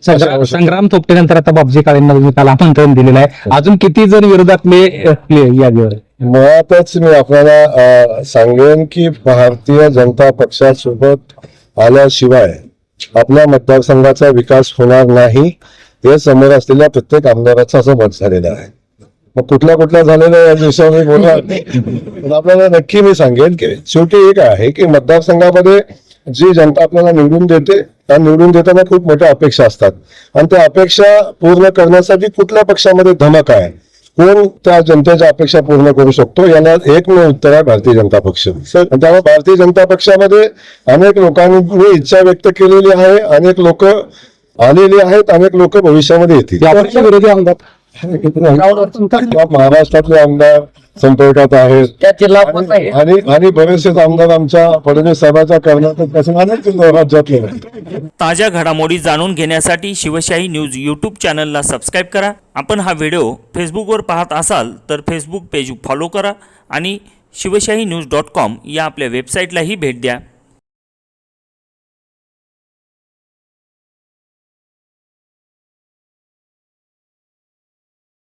संग्राम थोपटेनंतर आता बाबजी काळेंना तुम्ही काल आमंत्रण दिलेलं आहे. अजून किती जण विरोधातले अ, यादीवर? मुळातच मी आपल्याला सांगेन की भारतीय जनता पक्षासोबत आल्याशिवाय आपल्या मतदारसंघाचा विकास होणार नाही. हे समोर असलेल्या प्रत्येक आमदाराचं असं मत झालेलं आहे. मग कुठल्या कुठल्या झालेल्या या दिवसावर मी बोलणार आपल्याला नक्की मी सांगेन की शेवटी एक आहे की मतदारसंघामध्ये जी जनता आपल्याला निवडून देते त्या निवडून देताना खूप मोठ्या अपेक्षा असतात. आणि त्या अपेक्षा पूर्ण करण्यासाठी कुठल्या पक्षामध्ये धमक आहे? कोण त्या जनतेच्या अपेक्षा पूर्ण करू शकतो? याला एकमेव उत्तर आहे भारतीय जनता पक्ष. त्यामुळे भारतीय जनता पक्षामध्ये अनेक लोकांनी इच्छा व्यक्त केलेली आहे अनेक लोक आलेली आहेत अनेक लोक भविष्यामध्ये येतील. महाराष्ट्रातले आमदार संपर्कात आहेत. आणि आणि आमदार आमच्या फडणवीस साहेबांच्या कर्नाटकपासून अनेक राज्यातले. ताज्या घडामोडी जाणून घेण्यासाठी शिवशाही न्यूज यूट्यूब चॅनलला सबस्क्राईब करा. आपण हा व्हिडिओ फेसबुकवर पाहत असाल तर फेसबुक पेज फॉलो करा आणि शिवशाही न्यूज डॉट कॉम या आपल्या वेबसाईटलाही भेट द्या.